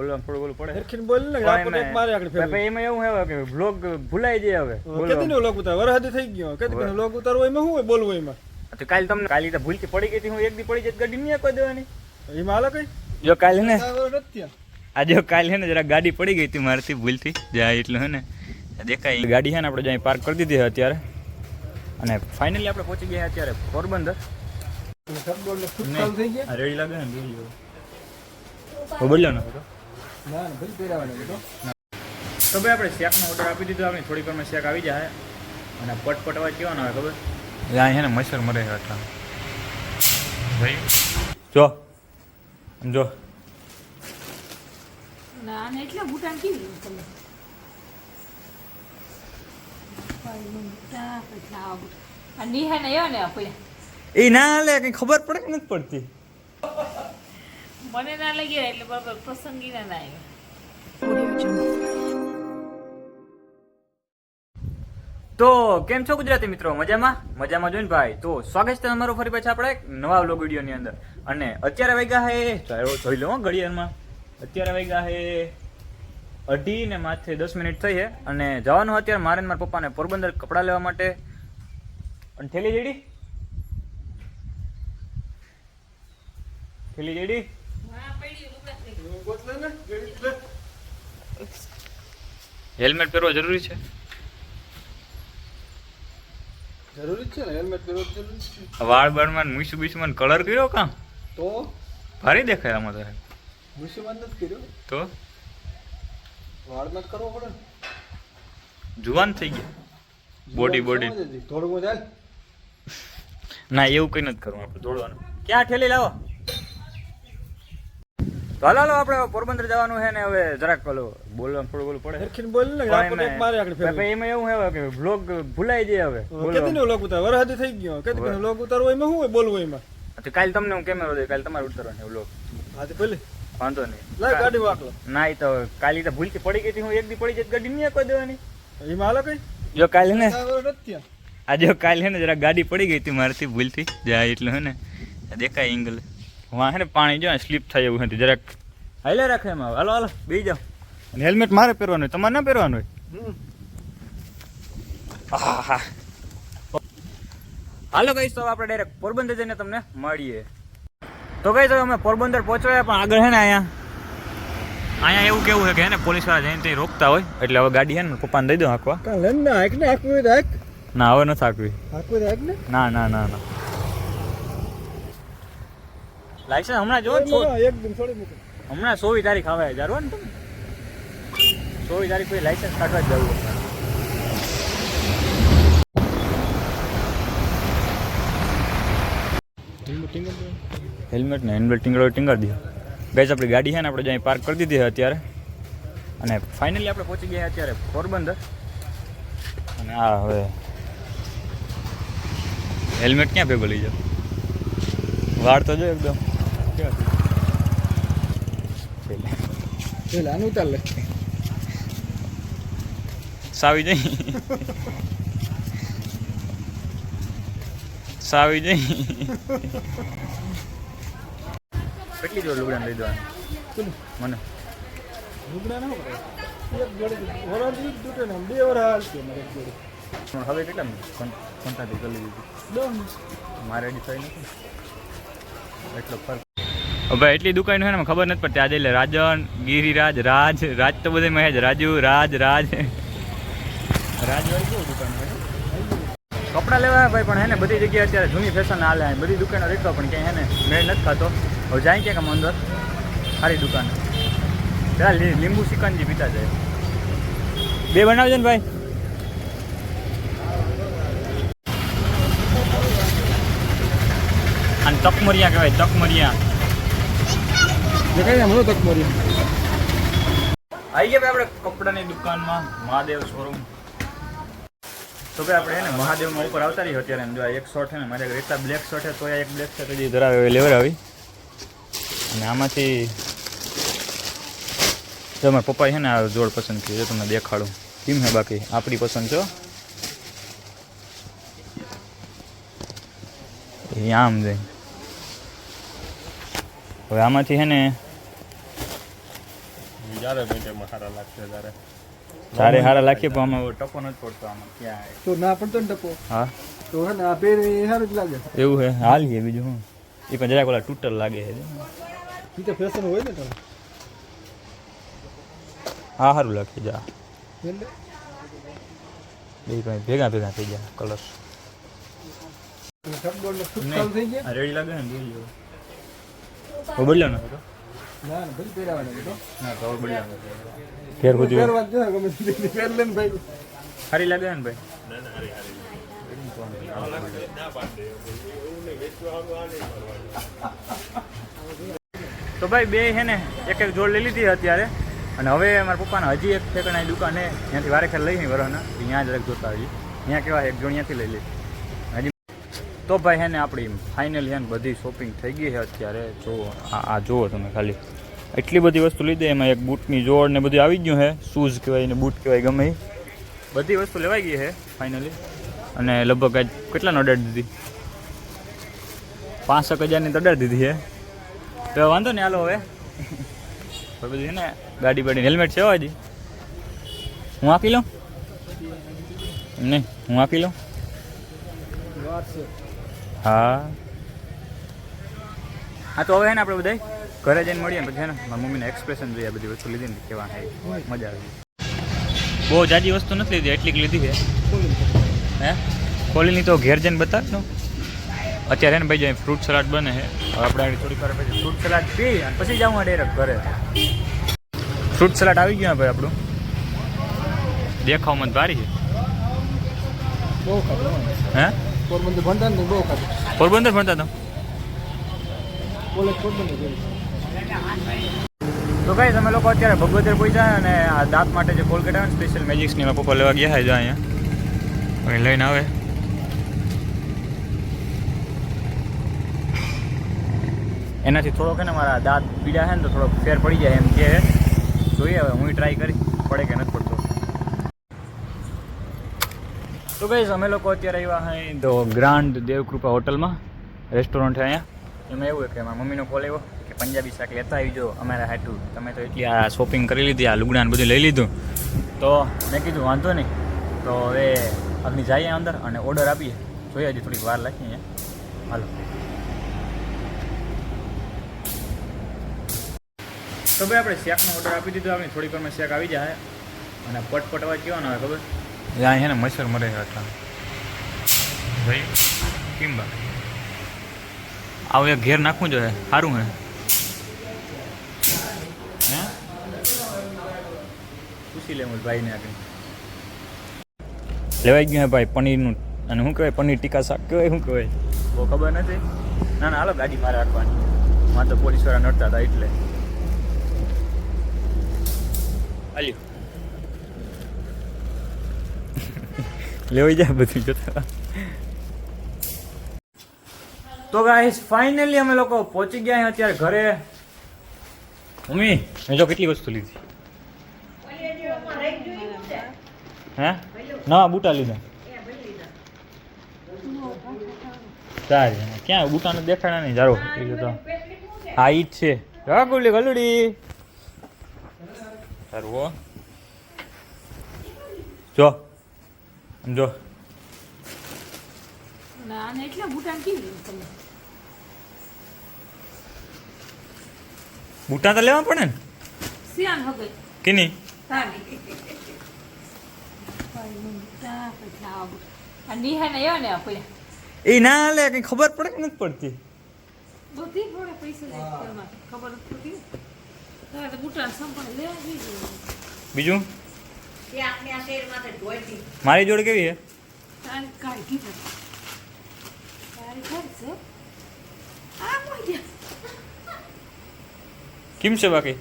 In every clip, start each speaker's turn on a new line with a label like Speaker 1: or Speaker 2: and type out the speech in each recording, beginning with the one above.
Speaker 1: બોલવાનું થોડું બોલું પડે?
Speaker 2: હરખીને બોલ ને
Speaker 1: પણ
Speaker 2: આપણે એક મારે આગળ ફેરવી.
Speaker 1: એમાં એવું હે કે બ્લોગ ભૂલાઈ જાય હવે
Speaker 2: કેદી નો લોક ઉતાર વરહદ થઈ ગયો. કેદી. નો લોક ઉતારવો એમાં શું હોય? બોલવું એમાં.
Speaker 1: તો કાલ તમને કાલી તો ભૂલથી પડી ગઈ હતી હું એક દી પડી જત ગાડી નહીં કોઈ દેવાની?
Speaker 2: એમાં હાલો કઈ?
Speaker 1: જો કાલે ને. આજે કાલે ને જરા ગાડી પડી ગઈ હતી મારથી ભૂલથી. જાય એટલું હે ને દેખાય. ગાડી છે ને આપણે જ્યાં પાર્ક કરી દીધી અત્યારે. અને ફાઇનલી આપણે પહોંચી ગયા અત્યારે પોરબંદર. રેડી લાગે ને બદલ્યો ને.
Speaker 2: ના ના પહેરાવાના
Speaker 1: તો ભાઈ આપણે શેકનો ઓર્ડર આપી દીધો આપણે થોડી વારમાં શેક આવી જાય. અને પટપટ અવાજ કેવાનો આવે ખબર? અહીંયા છે ને મચ્છર મરે છે આટલા. ભાઈ? જો જો.
Speaker 3: ના ને એટલે કેવી તમે? ને
Speaker 1: એ ના લે કઈ ખબર પડે કે નથી પડતી?
Speaker 3: મને ના લાગી એટલે બરાબર પસંદગી ના આવ્યો.
Speaker 1: તો કેમ છો ગુજરાતી મિત્રો? મજામાં? મજામાં જોઈને ભાઈ. તો સ્વાગત છે તમારું ફરી પાછા આપણે એક નવા વ્લોગ વિડીયોની અંદર. અને અત્યારે વાગ્યા હે જોઈ લો હો ઘડિયાળમાં. અત્યારે વાગ્યા હે અઢી ને માથે દસ મિનિટ થઈ છે અને જવાનું અત્યારે મારે મારા પપ્પાને પોરબંદર કપડાં લેવા માટે. અને થેલી જેડી થેલી જેડી. હેલ્મેટ પહેરવો જરૂરી છે?
Speaker 2: જરૂરી છે ને હેલ્મેટ પહેરવો જરૂરી છે.
Speaker 1: વાળ બાળમાં મીસું બીસું કલર કર્યો કામ
Speaker 2: તો?
Speaker 1: ભારી દેખાય આમાં તારે
Speaker 2: મુસીબત નથી કર્યો.
Speaker 1: તો?
Speaker 2: વાળમાં કરવો પડે
Speaker 1: જુવાન થઈ ગયા. બોડી બોડી
Speaker 2: થોડું ચાલ
Speaker 1: ના એવું કઈ નથી કરવું આપણે દોડવાનું ક્યાં ઠેલી લાવો? તો હાલો આપણે પોરબંદર જવાનું છે ને હવે જરાક પેલું બોલવાનું થોડું બોલવું પડે.
Speaker 2: હરખીને બોલ ને આપણે એક મારે આગળ ફેર
Speaker 1: એમાં એવું હે કે બ્લોગ ભૂલાઈ જાય હવે
Speaker 2: કેદી નો લોક ઉતાર વરસાદી થઈ ગયો. કેદી નો લોક ઉતારવો? એમાં શું હોય બોલવું એમાં?
Speaker 1: તો કાલ તમને હું કેમેરો દે કાલ તમારે ઉતરવાનું બ્લોગ
Speaker 2: આજે ભલે.
Speaker 1: વાંધો નહીં.
Speaker 2: લાય ગાડી વાકલો
Speaker 1: ના તો કાલી તો ભૂલથી પડી ગઈ હતી હું એક દી પડી જત ગાડી નહીં કોઈ દેવાની.
Speaker 2: એમાં હાલો કઈ?
Speaker 1: જો કાલે ને. આજે કાલે હે ને જરા ગાડી પડી ગઈ હતી મારથી ભૂલથી. જાય એટલું હે ને. દેખાય એંગલ વાં હે ને પાણી જો સ્લીપ થાય એવું નથી. જરાક હાલે રાખે એમાં હાલો હાલો બેસી જાઓ અને હેલ્મેટ મારે પહેરવાનું હોય. તમારે ના પહેરવાનું હોય? હા. હાલો કહીશ તો આપણે ડાયરેક્ટ પોરબંદર જઈને તમને મળીએ. તો કઈ તો અમે પોરબંદર પહોંચવાયા પણ આગળ હે ને અહીંયા. અહીંયા એવું કેવું છે કે હે ને પોલીસવાળા જઈને ત્યાં રોકતા હોય. એટલે હવે ગાડી હે ને પપ્પાને દઈ દો હાંકવા.
Speaker 2: ને
Speaker 1: હવે નથી હાંકવી.
Speaker 2: હાંકવું ને.
Speaker 1: ના ના ના ના. લાયસન્સ હમણાં જો
Speaker 2: એકદમ છોડી મૂકો.
Speaker 1: હમણાં સોવી તારીખ આવે જારવો ને તમે? સોવી તારીખ પછી લાયસન્સ કાઢવા જ જવું હેલ્મેટ ને હેન્ડબેલ્ટ ટીંગડો ટીંગાડી દીધો ગઈ આપણી ગાડી છે ને આપણે જ્યાં પાર્ક કરી દીધી અત્યારે. અને ફાઇનલી આપણે પહોંચી ગયા અત્યારે પોરબંદર. અને આ હવે હેલ્મેટ ક્યાં ભેગો લઈ જાઓ? વાળ તો જો એકદમ?
Speaker 2: પેલા આનું ઉતાર લે.
Speaker 1: સાવી જઈ સાવી જઈ કેટલી જોડ લુગડા લઈ દેવાનું મને
Speaker 2: લુગડા ના પડે. એક જોડી વરાળી જ ને બે વરા હાલશે મારે એક જોડી.
Speaker 1: પણ હવે કેટલા કરી. મારે થઈ નથી એટલો ફરક હવે એટલી દુકાન છે ને ખબર નથી પડતી. આજે એટલે રાજન, ગિરિરાજ, રાજ રાજ તો બધે મહેજ. રાજુ, રાજ રાજ. રાજવાળી દુકાન કપડાં લેવા ભાઈ, પણ હે ને બધી જગ્યાએ અત્યારે જૂની ફેશન હાલે બધી દુકાનો દેખવા પણ ક્યાંય હે ને મેળ નથી ખાતો. હવે જાય ક્યાંક આમ અંદર? સારી દુકાન. પેલા લીંબુ સિકંજી પીતા જાય. બે બનાવજો ને ભાઈ. અને તકમરિયા કહેવાય, તકમરિયા.
Speaker 2: દેખાય ને હમણાં તક મરી.
Speaker 1: આવી ગયા આપણે કપડાની દુકાનમાં, મહાદેવ શોરૂમ તો ભાઈ આપણે એને મહાદેવમાં ઉપર આવતા રહીએ અત્યારે. જો આ એક શર્ટ છે ને, મારે રેતા બ્લેક શર્ટ છે તો આ એક બ્લેક શર્ટ હજી ધરાવે લેવર આવી. અને આમાંથી જો મારા પપ્પાએ છે ને આ જોડ પસંદ કર્યું તમને દેખાડું. કેમ હે બાકી? આપણી પસંદ છો આમ જાય. હવે આમાંથી છે ને
Speaker 2: જ્યારે પેન્ટમાં સારા લાગશે ત્યારે.
Speaker 1: સારે હારા લાખીએ પણ આમાં ટપો નથી પડતો આમાં ક્યાં
Speaker 2: તો ના પડતો ને ટપો
Speaker 1: હા.
Speaker 2: તો હે ને આ પેર એ સારું જ લાગે.
Speaker 1: એવું હે? હાલ ગયે બીજું હું. એ પણ જરાક ઓલા તૂટલ લાગે છે
Speaker 2: એ તો ફેશન હોય ને તમે
Speaker 1: હા સારું લાગે જા. બે ભાઈ ભેગા ભેગા થઈ ગયા કલર રેડી લાગે ને જોઈ
Speaker 2: તો
Speaker 1: ના. લાગે ને ભાઈ? તો ભાઈ બે છે ને, એક એક જોડ લઈ લીધી અત્યારે. અને હવે મારા પપ્પાને હજી એક ઠેકાણા દુકાને ત્યાંથી વારે ખેર લઈ નહીં વરોના ત્યાં જ જોતા હજી ત્યાં કેવા એક જોડ ત્યાંથી લઈ લે. હજી તો ભાઈ હેને આપણી ફાઇનલ હે ને બધી શોપિંગ થઈ ગઈ છે અત્યારે. જો, આ જુઓ તમે ખાલી. એટલી બધી વસ્તુ લીધી, એમાં એક બૂટની જોડ ને બધું આવી ગયું છે શૂઝ કહેવાય ને બૂટ કહેવાય ગમે બધી વસ્તુ લેવાઈ ગઈ છે ફાઇનલી અને લગભગ આજ કેટલાનો ઓર્ડર દીધી? પાંસઠ હજારની ઓર્ડર દીધી છે તો વાંધો નહીં, હાલો હવે. બધું છે ને ગાડી બાડી હેલ્મેટ છે હજી. હું આપી લઉં? નહીં, હું આપી લઉં?
Speaker 2: છે
Speaker 1: હા. હા તો હવે હે ને આપણે બધા ઘરે જઈને મળીએ પછી હે ને મારી મમ્મીને એક્સપ્રેશન જોઈએ બધી વસ્તુ લીધી ને કેવા હે મજા આવી. બહુ જાજી વસ્તુ નથી લીધી એટલી લીધી છે. હે? ખોલીની તો ઘેર જઈને બતાવ નો અત્યારે હે ને ભાઈ ફ્રૂટ સલાડ બને છે. હવે આપણે થોડીક વાર પછી ફ્રૂટ સલાડ પી અને પછી જાઉં ડાયરેક્ટ ઘરે. ફ્રૂટ સલાડ આવી ગયું ભાઈ આપણું. દેખાવમાં જ ભારી છે. હે?
Speaker 2: પોરબંદર ભણતા ને બહુ ખાધું.
Speaker 1: પોરબંદર ભણતા હતા?
Speaker 2: કોલેજ પોરબંદર
Speaker 1: તો કઈ તમે લોકો અત્યારે ભગવતર પહોંચ્યા અને આ દાંત માટે જે કોલગેટ આવે ને સ્પેશિયલ મેજિક્સની એમાં પપ્પા લેવા ગયા છે જો અહીંયા. હવે લઈને આવે. એનાથી થોડોક ને મારા દાંત પીડા છે ને તો થોડોક ફેર પડી જાય એમ કે જોઈએ હવે હું ટ્રાય કરી પડે કે નથી પડતો. તો કઈ અમે લોકો અત્યારે આવ્યા અહીં તો ગ્રાન્ડ દેવકૃપા હોટલમાં રેસ્ટોરન્ટ છે અહીંયા. એમાં એવું કે મારા મમ્મીનો કોલ આવ્યો કે પંજાબી શાક લેતા આવજો અમારા હાટું. તમે તો એટલી આ શોપિંગ કરી લીધી, આ લુગડાને બધું લઈ લીધું. તો મેં કીધું, વાંધો નહીં. તો હવે આપણે જઈએ અંદર અને ઓર્ડર આપીએ. જોઈએ, હજી થોડીક વાર લાગી અહીંયા. હાલો. તો ભાઈ, આપણે શેકનો ઓર્ડર આપી દીધો. આપણે થોડીક વારમાં શેક આવી જાય. અને પટપટ અવાજ કેવાનો હોય ખબર? ત્યાં છે ને મચ્છર મરે આટલા. ભાઈ, કેમ બા આવું એક ઘેર નાખવું જોઈએ સારું હે. પૂછી લે ભાઈને આગળ. લેવાઈ ગયું ભાઈ પનીરનું. અને શું કહેવાય, પનીર ટીકા શાક કહેવાય, શું કહેવાય? બહુ ખબર નથી. ના ના, હાલો, ગાડી મારે રાખવાની. માં તો પોલીસવાળા નડતા હતા એટલે. હાલ્યું. લેવાઈ જાય બધું જોતા. તો ગાઈસ ફાઇનલી અમે લોકો પહોંચી ગયા અત્યારે ઘરે. મમ્મી, મેં જો કેટલી વસ્તુ લીધી? હે? ના, બૂટા લીધા. સારી ક્યાં બૂટા ને દેખાડા નહીં, જારો. હા, ઈ છે. ગુલી ગલુડી. સારું જો. જો. બુટા તો લેવા પડે ને? કે નહીં?
Speaker 3: તારી. ભાઈ બુટા આ બુટા. આ નિહાને એવા ને
Speaker 1: એ ના લે કઈ ખબર પડે કે નથી પડતી?
Speaker 3: બધી થોડે પૈસા જાય ખબર જ પડતી? ને. તો બુટાણ સંપણ લેવા જોઈએ.
Speaker 1: બીજું? મારી જોડે કેવી છે? કેમ છે બાકી?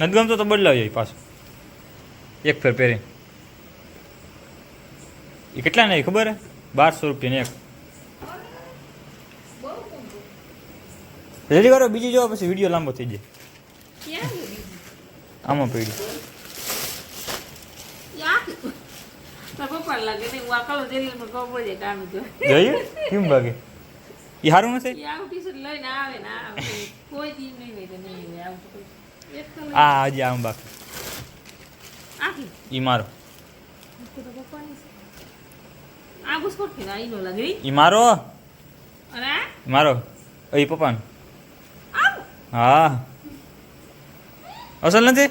Speaker 1: નથી ગમતો તો બદલાવી જાય પાછું. એક ફેર પહેરી એ કેટલા નહીં ખબર હે? બારસો રૂપિયાની એક. રેડી કરો બીજી જો પછી વીડિયો લાંબો થઈ જાય? આમાં પડી એ સારું નથી? આ હજી આમ બાકી. ઈ મારો.
Speaker 3: ઈ.
Speaker 1: મારો? મારો. એ પપ્પાનો. હા. અસલ નથી?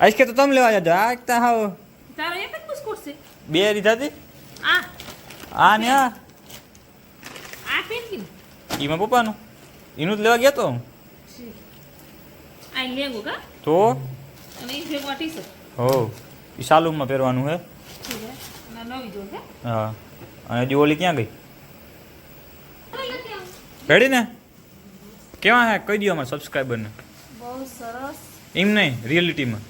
Speaker 1: આઈશ કે તો તમે લેવા જજો. આ એકતા હાવ
Speaker 3: તારો એક જ બુસ્કોટ છે.
Speaker 1: બે રીધા હતી
Speaker 3: આ.
Speaker 1: આ ને આ?
Speaker 3: આ પેન્ટિંગ
Speaker 1: ઈમાં પપ્પાનું. એનું જ લેવા ગયા તો.
Speaker 3: આ લેગો કા?
Speaker 1: તો?
Speaker 3: અને ઈ ભેગો ટી શર્ટ
Speaker 1: હો એ શાલુમમાં પહેરવાનું હે?
Speaker 3: નવી જો હે.
Speaker 1: હા. અને હજી ઓલી ક્યાં ગઈ? રેડી ને? કેવા હે? કહી દો અમારા સબસ્ક્રાઈબરને
Speaker 3: બહુ સરસ.
Speaker 1: એમ નહીં રિયલિટીમાં.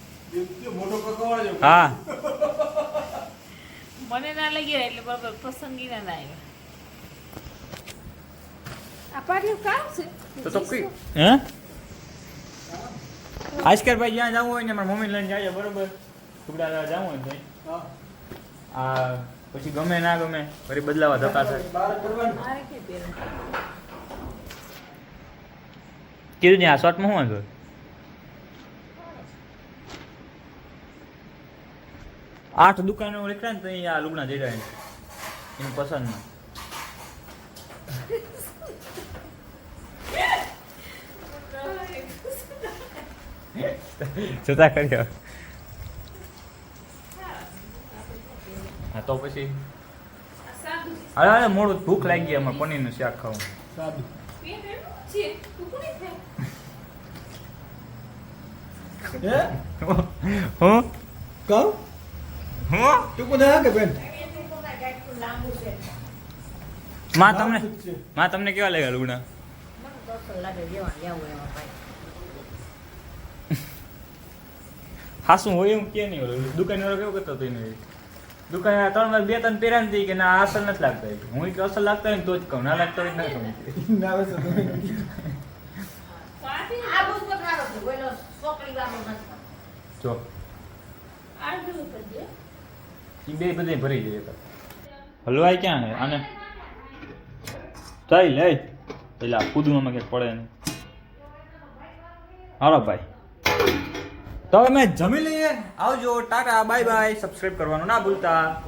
Speaker 1: હા.
Speaker 3: મને ના લઈ ગયા એટલે બરાબર પસંદગી ના ના આવ્યા આ કામ છે?
Speaker 1: તો તો કઈ. હે? આજકાલ ભાઈ જ્યાં જવું હોય ને મારા મમ્મી લઈને જાય બરોબર? ટુકડા લેવા જવું હોય
Speaker 2: તો
Speaker 1: આ પછી ગમે ના ગમે ફરી બદલાવા ધક્કા થાય. કીધું ને આ શર્ટમાં શું વાંધો આઠ દુકાનો નીકળ્યા ને તો અહીંયા લુગણા જઈ રહ્યા એનું પસંદ ના જોતા કર્યો હા તો પછી. અરે અરે મોડું ભૂખ લાગી ગઈ અમારે પનીરનું શાક ખાવું
Speaker 2: સાદું. હું કહું?
Speaker 1: હું?
Speaker 2: તું કોને હા કે બેન?
Speaker 1: માં તમને? માં તમને કેવા લાગ્યા લુણા હાસું હોય એમ કે નહીં ઓલું? દુકાન વાળો કેવું કરતો એને? દુકાન ત્રણ વાર બે ત્રણ પહેર્યા નથી કે ના અસલ નથી લાગતા હું કે અસર લાગતા હોય ને તો જ કહું ના લાગતા હોય ના કહું.
Speaker 2: ના
Speaker 1: જો. એ બે બધે ભરી જાય તો. હલવાઈ ક્યાં હે? આને? ચાલ લે. પેલા કૂદવામાં ક્યાંક પડે ને હાલો ભાઈ. તો અમે જમી લઈએ. આવજો. ટાટા બાય બાય સબસ્ક્રાઇબ કરવાનું ના ભૂલતા.